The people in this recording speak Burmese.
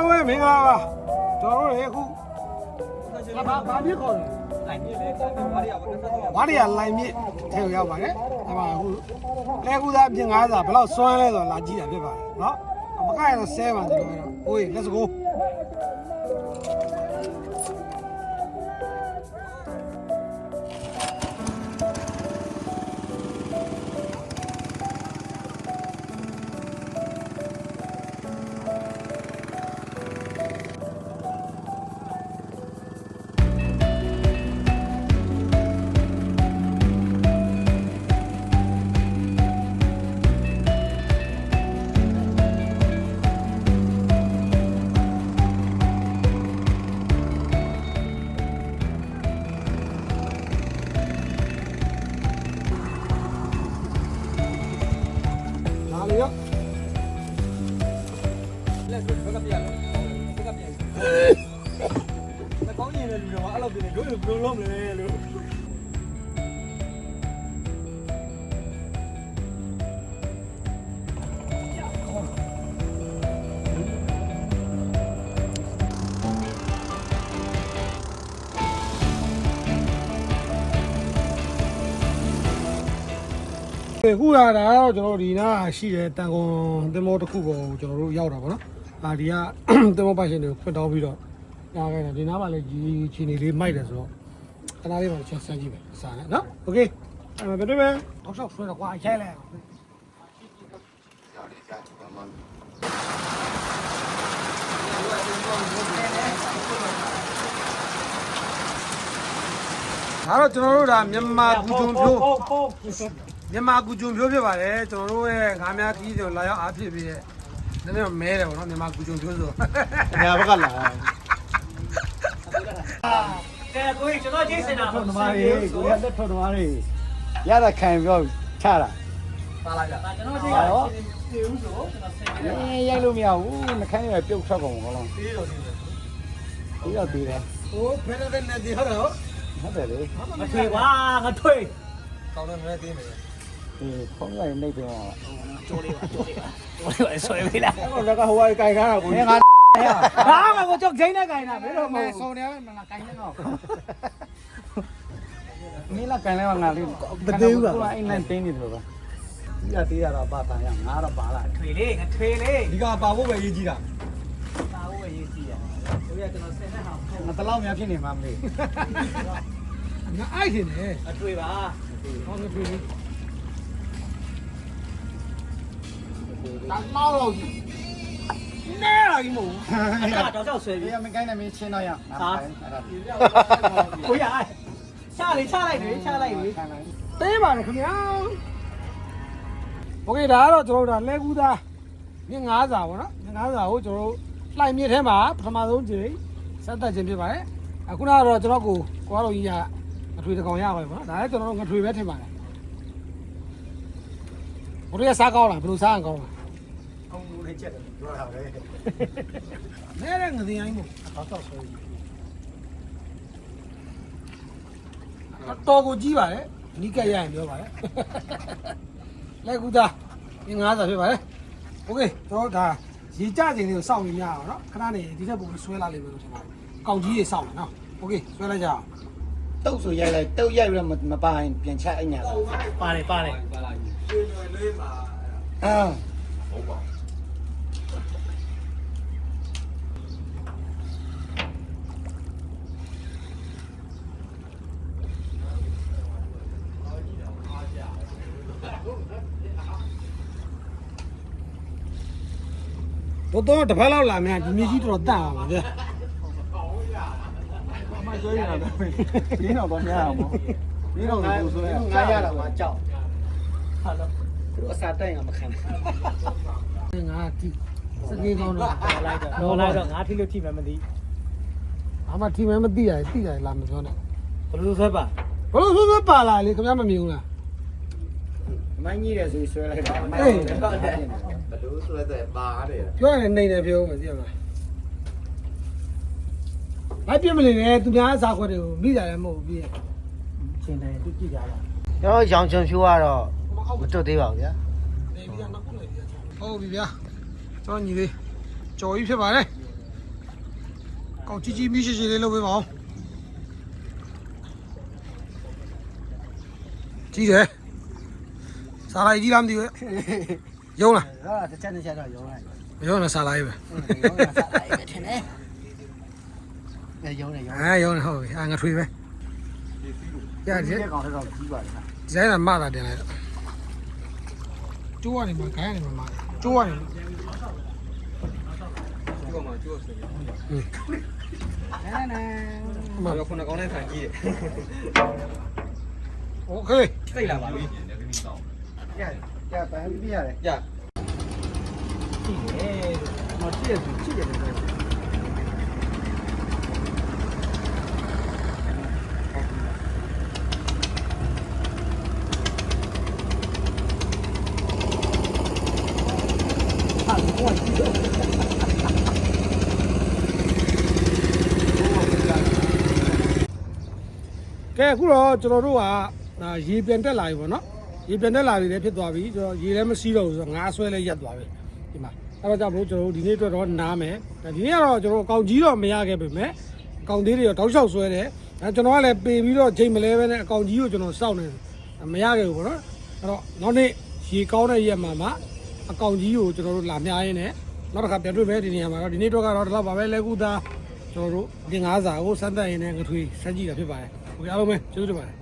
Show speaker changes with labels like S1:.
S1: လုံးပဲမင်္ဂလာပါကျွန်တော်တို့လေအခုဘာဘာမြစ်ခေါ်လဲ
S2: လိုင်မြစ်လေဘာတွေကဘာတွေက
S1: လိုင်မြစ်ထဲရောက်ပါတယ်အဲ့မှာအခုလဲကူသားပြင်ငါးစာဘယ်လောက်စွမ်းလဲဆိုတော့လာကြည့်တာဖြစ်ပါတယ်နော်မကရတော့ဆဲပါတယ်လို့
S2: ပြောတော့ဟိုးလက်စကိုး လည်းလူတော်အဲ့လိုပြင်နေတို့ဘယ်လိုလုပ်မလဲလို့
S1: အခုလာတာတော့ကျွန်တော်တို့ဒီနားရှိတဲ့တန်ကွန်သင်္ဘောတစ်ခုပေါ်ကိုကျွန်တော်တို့ရောက်တာပေါ့နော်အာဒီကသင်္ဘောပိုင်ရှင်တွေကိုဖွင့်တောင်းပြီးတော့ ညာခဲ့တယ်ဒီနားမှာလည်းဒီချီနေလေးမိုက်တယ်ဆိုတော့ခဏလေးပါချက်ဆန်းကြည့်မယ်အစားနဲ့နော်โอเคအဲ့မှာဘယ်လိုပဲတောက်လျှောက်ဆွဲတော့ကွာရိုက်လိုက်အောင် ဒါတော့ကျွန်တော်တို့ဒါမြန်မာကူဂျုံဖြိုးမြန်မာကူဂျုံဖြိုးဖြစ်ပါတယ်ကျွန်တော်တို့ရဲ့ငါးများခီးတွေလာရောက်အားဖြစ်ပြီးတဲ့နည်းနည်းတော့မဲတယ်ဗောနော်မြန်မာကူဂျုံဖြိုးဆို
S3: ညာဘက်ကလာ
S2: ကဲကိုကျွန်တော်ကြည့်စင်တာ
S3: ထုံသမားတွေကိုရလက်ထုံသမားတွေရတာခံပြောချတာ
S2: ပါလာကြကျွန်တော်ကြည့်ရတယ်ပြေဦးဆိုကျွန်တော်ဆင်နေတယ်
S3: အေးရိုက်လို့မရဘူးနှခမ်းရပြုတ်ထွက်ကုန်ကောင်း
S2: ပြေးတော့ဒီ
S3: ဒီတော့ပြီးတယ်
S1: ဟိုဖဲတဲ့နဲ့ဒီဟုတ်တယ်ဟုတ်
S3: ဟုတ်တယ်လေ
S2: မထွေပါငါထွေကောင်းတယ်နည်းသေးမယ်
S3: ဒီဖုန်းလိုက်နေပြန်ပါ
S2: ကျိုးလေးပါကျိုးလေးပါကျိုးလေးပါဆွဲပေးလိုက်
S3: အဲ့တော့ကဟိုကကြိုင်ကားတာကိုငါ
S2: ဟာငါကိုကြောက်ချိန်းနဲ့ကြိုင်တာဘယ်တော့မှ
S3: မဲဆုံးတယ်မလားကြိုင်နေတော့မင်းလာကြိုင်လဲငါလေးအိမ်နဲ့တင်းနေတယ်လို့ပါဒီကတေးရတော့ပါတာရငါတော့ပါလာ
S2: ထွေလေးငါထွေလေး
S1: ဒီကပါဖို့ပဲရေးကြည့်တာ
S2: ပါဦးရေးကြည့်ရတို့ရကျွန်တော်ဆင်တဲ့ဟာ
S3: ငါတလောက်များဖြစ်နေမှာမလေး
S1: ငါအိုက်နေတယ်
S2: အထွေပါ
S1: ဟောနေပြီတာလောက်တော့ နဲလာကြီးမဟုတ်
S2: အဲ့ဒါတော့ကြောက်ဆွဲ
S3: ဒီ
S2: ပြီ
S3: ကမကိုင်းနေမင်းချင်းတော့ရငါပါအဲ့ဒါ
S2: ကိုရချလေချလိုက်လေချလိုက်လေ
S1: တဲပါတယ်ခင်ဗျာโอเคဒါကတော့ကျွန်တော်တို့ဒါလဲကူးသားမြင်း90ပါဗောနော်မြင်း90ကိုကျွန်တော်တို့လှိုင်မြစ်ထဲမှာပထမဆုံးကြိမ်စက်တက်ခြင်းဖြစ်ပါတယ်အခုနကတော့ကျွန်တော်ကိုကိုကတော့ကြီးကအထွေတကောင်ရပါပြီဗောနော်ဒါလည်းကျွန်တော်တို့ငထွေပဲထင်ပါတယ်ဘယ်လိုစားကောင်းလားဘယ်လိုစားအောင်ကောင်းလား
S3: အောင်လို့လည်းချက်တယ်ပြောတာပဲ
S1: နဲတဲ့ငသိအိုင်းကိုတော့တော့ဆွဲတော်ကိုကြီးပါတယ်နီးကပ်ရရင်ပြောပါတယ်လဲကူသားမြင်း90ဖြစ်ပါတယ် โอเคကျွန်တော်တို့ဒါရေကြချိန်လေးကိုစောင့်နေရအောင်เนาะခဏနေဒီထက်ပိုပြီးဆွဲလာလိမ့်မယ်လို့ထင်ပါတယ်။ကောက်ကြီးရေစောင့်မယ်เนาะโอเคဆွဲလိုက်ကြအောင်
S3: တုတ်ဆိုရိုက်လိုက်တုတ်ရိုက်ပြီးတော့မပါရင်ပြန်ချအညာလား
S2: ပါတယ်ပါတယ်
S3: အာ
S1: တော့ တော့တစ်ဖက်လောက်လာမြန်ဒီမြေကြီးတော်တော်တန့်အောင်ပါဗျာ
S3: မဆွဲရတာပဲရင်းတော့တော့များအောင်ပေါ့ရင်းတော့ကိုဆွဲငါရတာမှကြောက်
S2: ဟာလို့
S3: သူတို့အစာတိုင်ကမခံဘူး
S1: ငါတီစကေးကောင်းတော့
S2: လိုက်တော့တော့လိုက်တော့ငါထိလို့ထိမှမသိ
S1: အမတီမဲမသိရတယ်သိရတယ်လာမပြောနဲ့
S2: ဘယ်လိုဆွဲပါ
S1: ဘလို့ဆွဲဆွဲပါလာလေခင်ဗျားမမြင်ဘူးလား
S3: မင်းကြီးတယ်ဆိုဆွဲလိုက်တာမ
S1: အေး
S3: ဟုတ်တယ်
S4: ဘလို့ဆိုတဲ့ပါတဲ့
S1: ပြောရင်နေနေပြောမယ်သိရမလားလိုက်ပြမနေနဲ့သူများအစားခွက်တွေကိုမိကြတယ်မဟုတ်ဘူးပြီးရင်
S2: ရှင်တယ်သူကြည့်ကြတာ
S4: ကျွန်တော်ရောင်ချွန်ဖြိုးကတော့မတွတ်သေးပါဘူးဗျာ
S1: နေပြီးတော့နောက်ခုနေပြီးဟုတ်ပြီဗျာကျွန်တော်ညီလေးကြော်ကြီးဖြစ်ပါတယ်ကောက်ကြီးကြီးမြရှိရှိလေးလုပ်ပေးပါဦးကြီးတယ်စားလိုက်ကြီးလားမသိဘူး ရုံးလား
S4: တော့တစ်ချက်တစ်ချက်တော့ရုံးလိုက်
S1: မရုံးလားစားလိုက်ပဲ
S4: ရုံးတာစားလိုက်ပဲထင်တယ်အဲရုံးနေရုံး
S1: အဲရုံးနေဟုတ်ပြီအာငါထွေးပဲရဒီ
S3: ဒီကောင်တော့ကြီးပါလား
S1: ဒီဇိုင်းကမတာတင်လိုက်တော့ကျိုးကနေမှာခိုင်းကနေမှာ ကြ
S2: ပ
S3: န်းပြရတယ်ကြဒီလေမတည့်ရဘူးချစ်ရတယ်
S1: ကဲအခုတော့ကျွန်တော်တို့ကရေပြန်တက်လာပြီပေါ့နော် ရေပြန်တက်လာပြီလည်းဖြစ်သွားပြီကျွန်တော်ရေလည်းမရှိတော့ဘူးဆိုတော့ငါးဆွဲလည်းရက်သွားပြီဒီမှာအဲ့တော့ကြောင့်မို့ကျွန်တော်တို့ဒီနေ့အတွက်တော့နားမယ်ဒီနေ့ကတော့ကျွန်တော်အကောင်ကြီးတော့မရခဲ့ပေမဲ့အကောင်သေးတွေတော့တောက်လျှောက်ဆွဲတယ်အဲကျွန်တော်ကလည်းပေပြီးတော့ချိန်မလဲပဲနဲ့အကောင်ကြီးကိုကျွန်တော်စောင့်နေတယ်မရခဲ့ဘူးပေါ့နော်အဲ့တော့နောက်နေ့ရေကောင်းတဲ့ရက်မှာမှအကောင်ကြီးကိုကျွန်တော်တို့လာမြားရင်းနဲ့နောက်တစ်ခါပြန်တွေ့မယ်ဒီနေရာမှာတော့ဒီနေ့တော့ကတော့ဒီလောက်ပါပဲလဲကူသားကျွန်တော်တို့ဒီငါးစာကိုစမ်းသပ်ရင်းနဲ့ငထွေးစမ်းကြည့်တာဖြစ်ပါတယ်ဟုတ်ကဲ့အားလုံးပဲကျေးဇူးတင်ပါတယ်